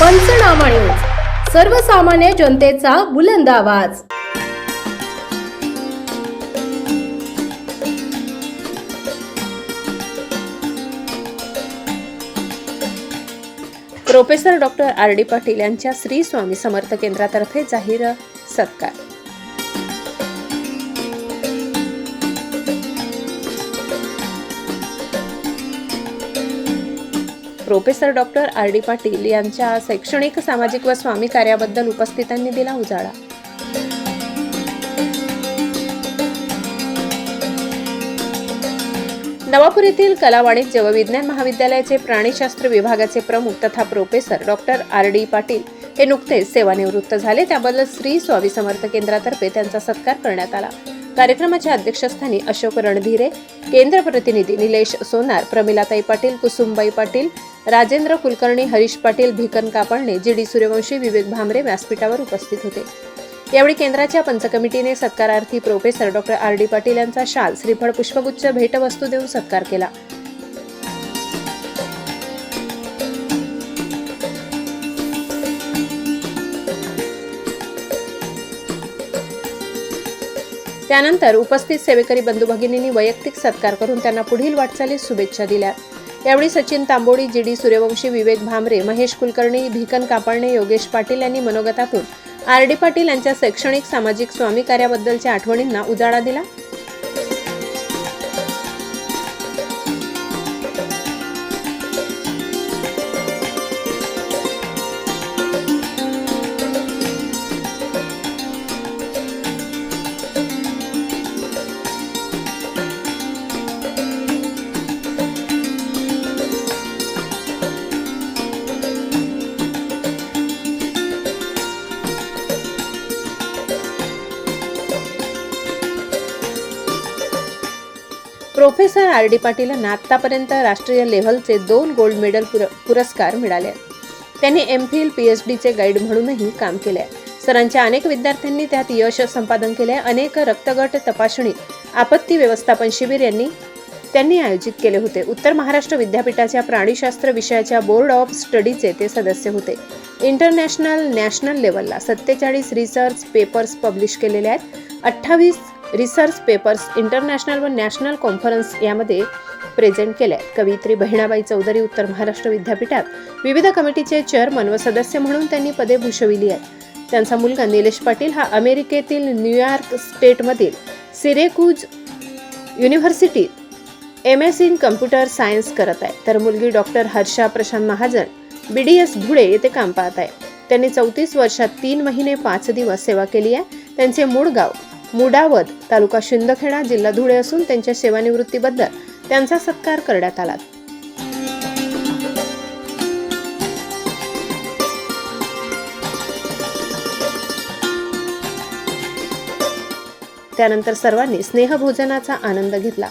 पंचनामा न्यूज. सर्वसामान्य जनतेचा बुलंद आवाज. Professor doctor R D Patil यांच्या श्री स्वामी समर्थ केंद्रातर्फे जाहीर सत्कार. Professor doctor R D Patil यांच्या शैक्षणिक सामाजिक व स्वामी कार्याबद्दल उपस्थितांनी दिला उजाळा. नवापूर येथील कला वाणिज्य व विज्ञान महाविद्यालयाचे प्राणीशास्त्र विभागाचे प्रमुख तथा professor doctor R D Patil हे नुकतेच सेवानिवृत्त झाले. त्याबद्दल श्री स्वामी समर्थ केंद्रातर्फे त्यांचा सत्कार करण्यात आला. कार्यक्रमाच्या अध्यक्षस्थानी अशोक रणधीरे केंद्र प्रतिनिधी निलेश सोनार प्रमिलाताई पाटील कुसुमबाई पाटील राजेंद्र कुलकर्णी हरीश पाटील भिकन कापडणे जी डी सूर्यवंशी विवेक भामरे व्यासपीठावर उपस्थित होते. यावेळी केंद्राच्या पंचकमिटीने सत्कारार्थी professor doctor R D Patil यांचा शाल श्रीफळ पुष्पगुच्छ भेटवस्तू देऊन सत्कार केला. त्यानंतर उपस्थित सेवेकरी बंधू भगिनींनी वैयक्तिक सत्कार करून त्यांना पुढील वाटचालीस शुभेच्छा दिल्या. यावेळी सचिन तांबोडी जी डी सूर्यवंशी विवेक भामरे महेश कुलकर्णी भिकन कापाळणे योगेश पाटील यांनी मनोगतातून आर डी पाटील यांच्या शैक्षणिक सामाजिक स्वामी कार्याबद्दलच्या आठवणींना उजाळा दिला. प्रोफेसर आर डी पाटील यांना राष्ट्रीय लेव्हलचे दोन गोल्ड मेडल पुर- पुरस्कार मिळाले त्यांनी एम फिल पी एच डीचे गाईड म्हणूनही काम केले आहे. सरांच्या अनेक विद्यार्थ्यांनी त्यात यश संपादन केले अनेक रक्तगट तपासणी आपत्ती व्यवस्थापन शिबिर यांनी त्यांनी आयोजित केले होते. उत्तर महाराष्ट्र विद्यापीठाच्या प्राणीशास्त्र विषयाच्या बोर्ड ऑफ स्टडीचे ते सदस्य होते. इंटरनॅशनल नॅशनल लेवलला सत्तेचाळीस रिसर्च पेपर्स पब्लिश केलेले आहेत. अठ्ठावीस रिसर्च पेपर्स इंटरनॅशनल व नॅशनल कॉन्फरन्स यामध्ये प्रेझेंट केल्या. कवित्री बहिणाबाई चौधरी उत्तर महाराष्ट्र विद्यापीठात विविध कमिटीचे चेअरमन व सदस्य म्हणून त्यांनी पदे भूषविली आहेत. त्यांचा मुलगा निलेश पाटील हा अमेरिकेतील New York स्टेटमधील Syracuse university M S in computer science करत आहे. तर मुलगी doctor Harsha Prashant Mahajan B D S Dhule येथे काम पाहत आहे. त्यांनी चौतीस वर्षात तीन महिने पाच दिवस सेवा केली आहे. त्यांचे मूळ गाव मुडावद तालुका शिंदखेडा जिल्हा धुळे असून त्यांच्या सेवानिवृत्तीबद्दल त्यांचा सत्कार करण्यात आला. त्यानंतर सर्वांनी स्नेहभोजनाचा आनंद घेतला.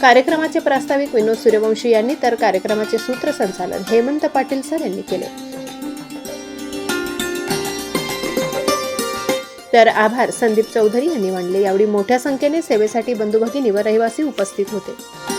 कार्यक्रमाचे प्रास्ताविक विनोद सूर्यवंशी यांनी तर कार्यक्रमाचे सूत्रसंचालन हेमंत पाटील सर यांनी केले. तर आभार संदीप चौधरी यांनी मांडले. यावेळी मोठ्या संख्येने सेवेसाठी बंधू व रहिवासी उपस्थित होते.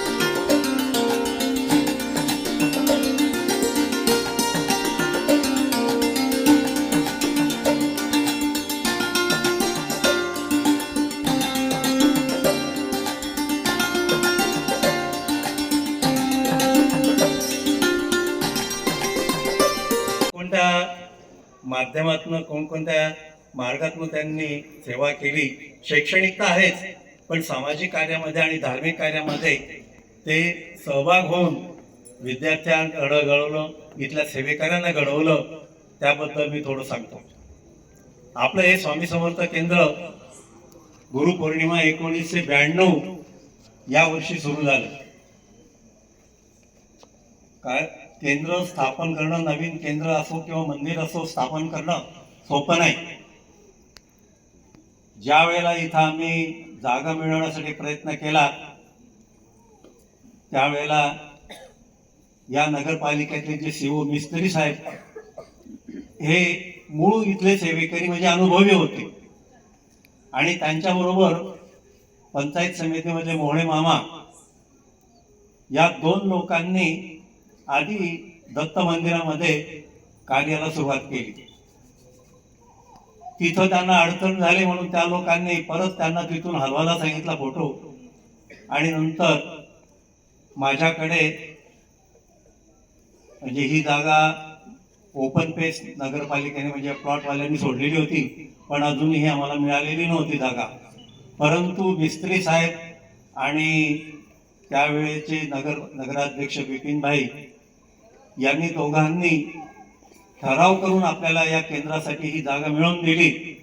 माध्यमातून कोणकोणत्या मार्गातून त्यांनी सेवा केली. शैक्षणिक तर आहेच पण सामाजिक कार्यामध्ये आणि धार्मिक कार्यामध्ये ते सहभाग होऊन विद्यार्थ्यांकडं घडवलं इथल्या सेवेकऱ्यांना घडवलं त्याबद्दल मी थोडं सांगतो. आपलं हे स्वामी समर्थ केंद्र गुरुपौर्णिमा एकोणीसशे ब्याण्णव या वर्षी सुरू झालं. काय? केंद्र स्थापन करणं नवीन केंद्र असो किंवा मंदिर असो स्थापन करणं सोपं नाही. ज्या वेळेला इथं आम्ही जागा मिळवण्यासाठी प्रयत्न केला त्यावेळेला या नगरपालिकेतले जे सीओ मिस्त्री साहेब हे मूळ इथले सेवेकरी म्हणजे अनुभवी होते. आणि त्यांच्याबरोबर पंचायत समितीमध्ये मोहळे मामा या दोन लोकांनी आधी दत्त मंदिरामध्ये कार्याला सुरुवात केली. तिथं त्यांना अडचण झाली म्हणून त्या लोकांनी परत त्यांना तिथून हलवायला सांगितला फोटो. आणि नंतर माझ्याकडे म्हणजे ही जागा ओपन पेस नगरपालिकेने म्हणजे प्लॉटवाल्यांनी सोडलेली होती पण अजूनही आम्हाला मिळालेली नव्हती जागा. परंतु मिस्त्री साहेब आणि त्यावेळेचे नगर नगराध्यक्ष बिपिनभाई यांनी दोघांनी ठराव करून आपल्याला या केंद्रासाठी ही जागा मिळवून दिली.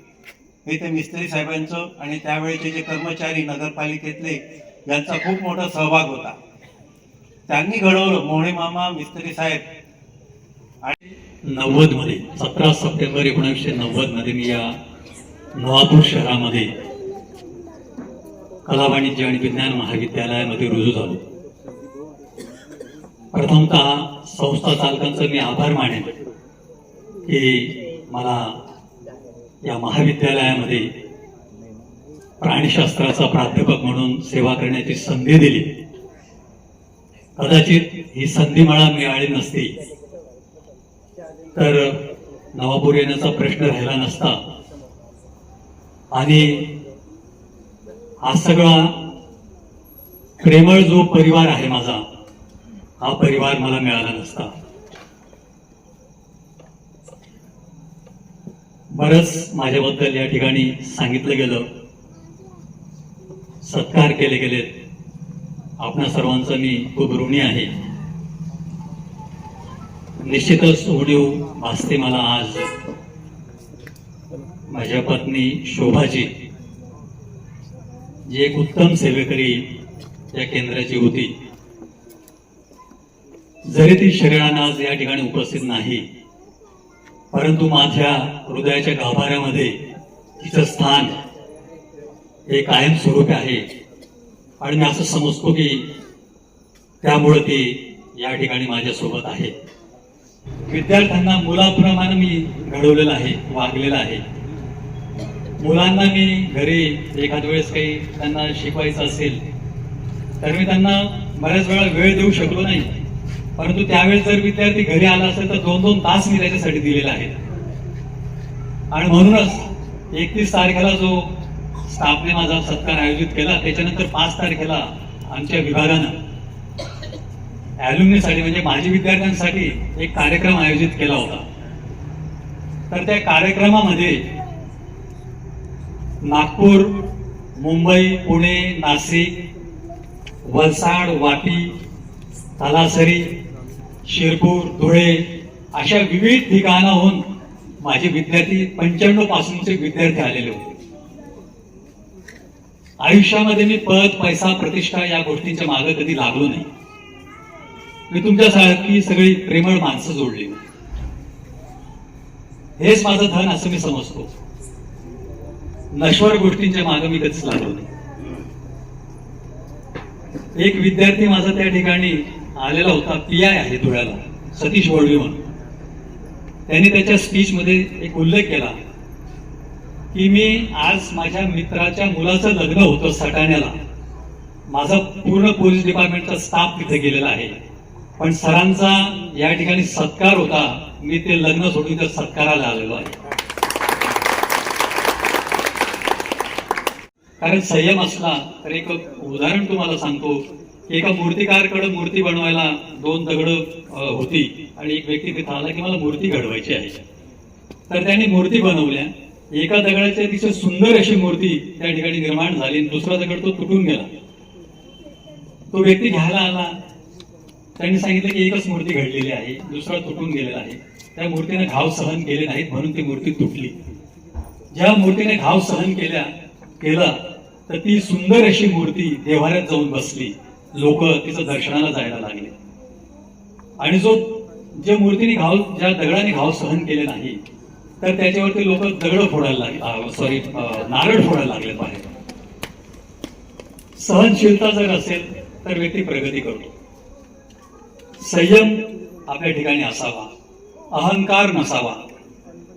हे ते मिस्त्री साहेबांचं आणि त्यावेळेचे जे कर्मचारी नगरपालिकेतले यांचा खूप मोठा सहभाग होता. त्यांनी घडवलं मोहणे मामा मिस्त्री साहेब. आणि नव्वदमध्ये सतरा सप्टेंबर एकोणीसशे नव्वदमध्ये मी या नवापूर शहरामध्ये कला वाणिज्य आणि विज्ञान महाविद्यालयामध्ये रुजू झालो. प्रथमतः संस्था चालकांचं मी आभार मानेन की मला या महाविद्यालयामध्ये प्राणीशास्त्राचा प्राध्यापक म्हणून सेवा करण्याची संधी दिली. कदाचित ही संधी मला मिळाली नसती. तर नवापूर येण्याचा प्रश्न राहिला नसता. आणि हा सगळा प्रेमळ जो परिवार आहे माझा हा परिवार मला मिळाला नसता. बरंच माझ्याबद्दल या ठिकाणी सांगितलं गेलं. सत्कार केले गेलेत. आपणा सर्वांचं मी खूप ऋणी आहे. निश्चितच उडीव भासते मला आज. माझ्या पत्नी शोभाजी जी एक उत्तम सेवेकरी या केंद्राची होती. जरी ती शरीरानं आज या ठिकाणी उपस्थित नाही. परंतु माझ्या हृदयाच्या गाभाऱ्यामध्ये तिचं स्थान हे कायमस्वरूपी आहे. आणि मी असं समजतो की त्यामुळं ती या ठिकाणी माझ्यासोबत आहे. विद्यार्थ्यांना मुलाप्रमाणे मी घडवलेलं आहे वागलेलं आहे. मुलांना मी घरी एखाद वेळेस काही त्यांना शिकवायचं असेल तर मी त्यांना बऱ्याच वेळा वेळ देऊ शकलो नाही. परंतु त्यावेळेस जर विद्यार्थी घरी आला असेल तर दोन दोन तास मी त्याच्यासाठी दिलेला आहे आणि म्हणूनच एकतीस तारखेला जो स्टाफने माझा सत्कार आयोजित केला त्याच्यानंतर पाच तारखेला आमच्या विभागानं साठी म्हणजे माजी विद्यार्थ्यांसाठी एक कार्यक्रम आयोजित केला होता. तर त्या कार्यक्रमामध्ये नागपूर मुंबई पुणे नाशिक वलसाड वापी तलासरी शिरपूर धुळे अशा विविध ठिकाणाहून माझे विद्यार्थी पंच्याण्णव पासूनचे विद्यार्थी आलेले होते. आयुष्यामध्ये मी पद पैसा प्रतिष्ठा या गोष्टींच्या मागे कधी लागलो नाही. मी तुमच्यासारखी सगळी प्रेमळ माणसं जोडली. हेच माझं धन असं मी समजतो. नश्वर गोष्टींच्या मागे मी कधीच लागलो नाही. एक विद्यार्थी माझा त्या ठिकाणी आलेला होता पी आय आहे धुळ्याला सतीश वडवी म्हणून. त्यांनी त्याच्या स्पीच मध्ये एक उल्लेख केला की मी आज माझ्या मित्राच्या मुलाचं लग्न होतं सटाण्याला. माझा पूर्ण पोलीस डिपार्टमेंटचा स्टाफ तिथे गेलेला आहे. पण सरांचा या ठिकाणी सत्कार होता मी ते लग्न सोडून त्या सत्काराला आलेलो आहे. कारण संयम असला तर एक उदाहरण तुम्हाला सांगतो. एका मूर्तीकारकडे मूर्ती बनवायला दोन दगड होती आणि एक व्यक्ती तिथे आला की मला मूर्ती घडवायची आहे. तर त्यांनी मूर्ती बनवल्या. एका दगडाच्या अतिशय सुंदर अशी मूर्ती त्या ठिकाणी निर्माण झाली आणि दुसरा दगड तो तुटून गेला. तो व्यक्ती घ्यायला आला. त्यांनी सांगितलं की एकच मूर्ती घडलेली आहे दुसरा तुटून गेलेला आहे. त्या मूर्तीने घाव सहन केले नाहीत म्हणून ती मूर्ती तुटली. ज्या मूर्तीने घाव सहन केल्या केला तर ती सुंदर अशी मूर्ती देव्हाऱ्यात जाऊन बसली. लोक तिचं दर्शनाला जायला लागले. आणि जो जे मूर्तीने घाव ज्या दगडाने घाव सहन केले नाही तर त्याच्यावरती लोक दगड फोडायला लागले सॉरी नारळ फोडायला लागले बाहेर. सहनशीलता जर असेल तर व्यक्ती प्रगती करतो संयम आपल्या ठिकाणी असावा. अहंकार नसावा.